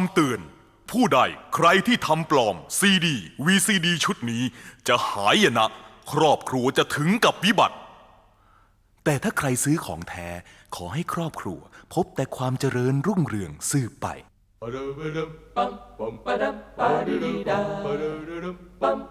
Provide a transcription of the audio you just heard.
ำเตือน ผู้ใดใครที่ทำปลอมซีดีวีซีดีชุดนี้ จะหายนะ ครอบครัวจะถึงกับวิบัติ แต่ถ้าใครซื้อของแท้ ขอให้ครอบครัว พบแต่ความเจริญรุ่งเรืองสืบไป Ba-dum, bum, ba-dum, ba-dee-dee-da. Ba-da-da-dum, ba.